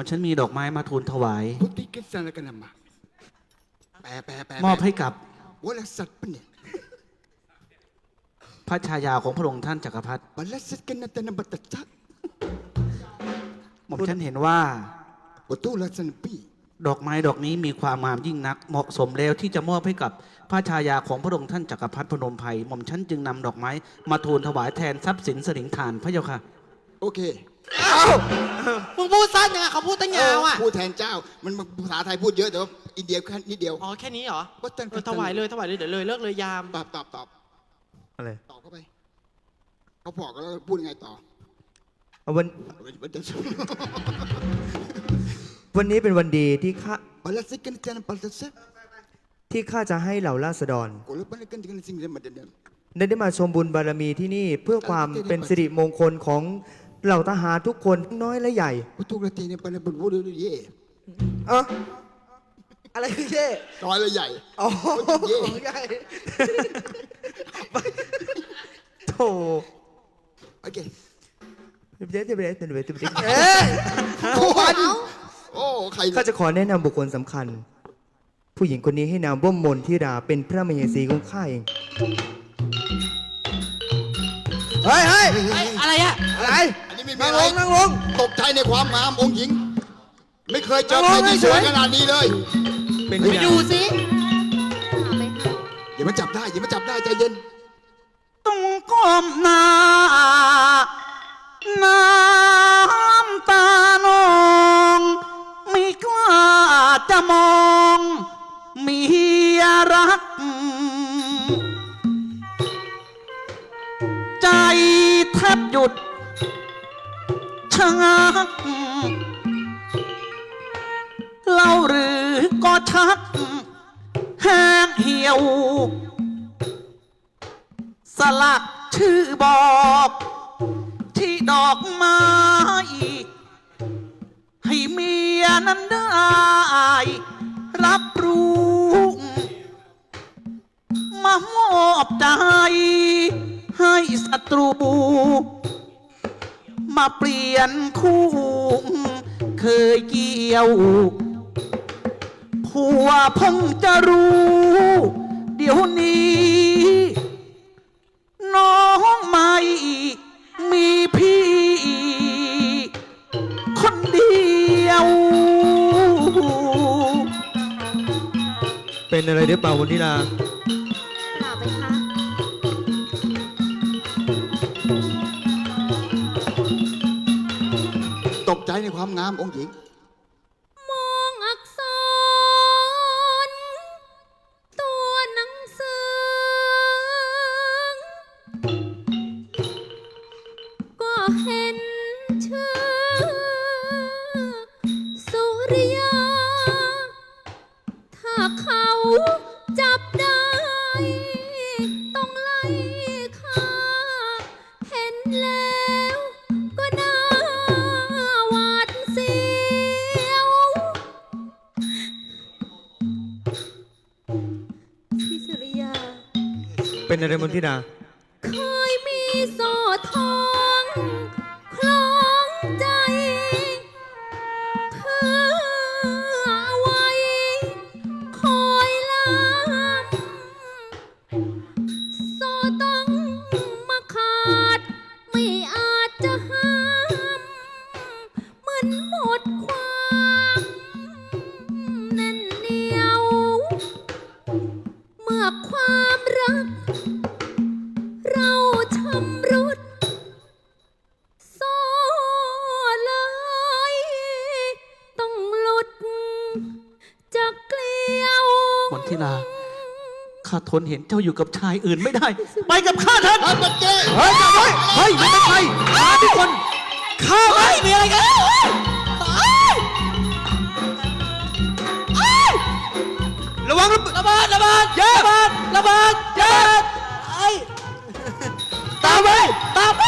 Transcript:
หม่อมฉันมีดอกไม้มาทูลถวายพุทธิกิสานกันมาแปลแปลแปลมอบให้กับวลสัตว์ปะเนี่ยพระชายาของพระองค์ท่านจักรพรรดิวลสัตว์กันนะแต่นบัตจักหม่อมฉันเห็นว่าวัตุลสันปีดอกไม้ดอกนี้มีความงามยิ่งนัก เหมาะสมแล้วที่จะมอบให้กับพระชายาของพระองค์ท่านจักรพรรดิพนมไพรหม่อมฉันจึงนำดอกไม้มาทูลถวายแทนทรัพย์สินสริงฐานพระเจ้าค่ะ โอเคมึงพูดสั้นยังไงเขาพูดตั้งยาวอะ พูดแทนเจ้า มันภาษาไทยพูดเยอะแต่ว่าอินเดียแค่นิดเดียว อ๋อแค่นี้เหรอก็ตั้งเออถวายเลยถวายเลยเดี๋ยวเลยเลิกเลยยาม ตอบตอบตอบอะไรตอบเข้าไป เขาบอกแล้วพูดยังไงต่อเอาวันมันจะวันนี้เป็นวันดีที่ข้าวลสัตว์กันแต่นบัตจักที่ข้าจะให้เหล่าราษฎรกูรู้ปะเนี่ยกันกันสิ่งเดียวมันเดิมได้ได้มาชมบุญบารมีที่นี่เพื่อความเป็นสิริมงคลของ เหล่าทหารทุกคนน้อยและใหญ่วัตุลตีเนี่ยเป็นบุญบุญเย่เอะอะไรคือเย่น้อยและใหญ่อ๋อเย่ ใหญ่โถโอเคเด็ดเด็ดเด็ดเด็ดเด็ดเด็ดเอ๊ะโอ้ยโอ้ใครข้าจะขอแนะนำบุคคลสำคัญ ผู้หญิงคนนี้ให้นามว่ามนทิราเป็นพระมเหสีของข้าเอง เฮ้ยเฮ้ยเอ้ยอะไรอะอะไรอั นนี้ไม่มีนั่งอะไรลงนั่งลง ตกใจในความงามองค์หญิง ไม่เคยเจอนั่ใครงลงที่สวยเฉยขนาดนี้เลย เป็นไปดูสิ อย่ามาจับได้อย่ามาจับได้ใจเย็น ต้องก้มหน้า น้ำตานอง ไม่กล้าจะมองเมียรัก ใจแทบหยุด ชะงักเล่าหรือก็ชักแห้งเหี่ยว สลักชื่อบอก ที่ดอกไม้ให้เมียนั้นได้ รับรู้มามอบใจให้ศัตรู มาเปลี่ยนคู่ เคยเกี่ยวผัวเพิ่งจะรู้ เดี๋ยวนี้ น้องไม่มีพี่ คนเดียว เป็นอะไรหรือเปล่าวันทิรา ตกใจในความงามองค์หญิง มองอักษร ตัวหนังสือ ก็เห็นชื่อ สุริยา ถ้าเขาจับได้ ต้องไล่ฆ่าเห็นแล้ว เป็นอะไรมนทิราเคยมีโซ่ทองคล้องใจ เพื่อไว้ คอยลำโซต้องมาขาด ไม่อาจจะห้าม เหมือนหมดความ จากเกลียวมนทิลาข้าทนเห็นเจ้าอยู่กับชายอื่นไม่ได้ ไปกับข้าเถิดเฮ้ยปัจเจเฮ้ยเฮ้ยเฮ้ยไม่ต้องไปข้าทุกคนข้าไม่มีอะไรกันระวังระระเบิดระเบิดเยอะระเบิดระเบิดเยอะไอ้ตามไปตามไป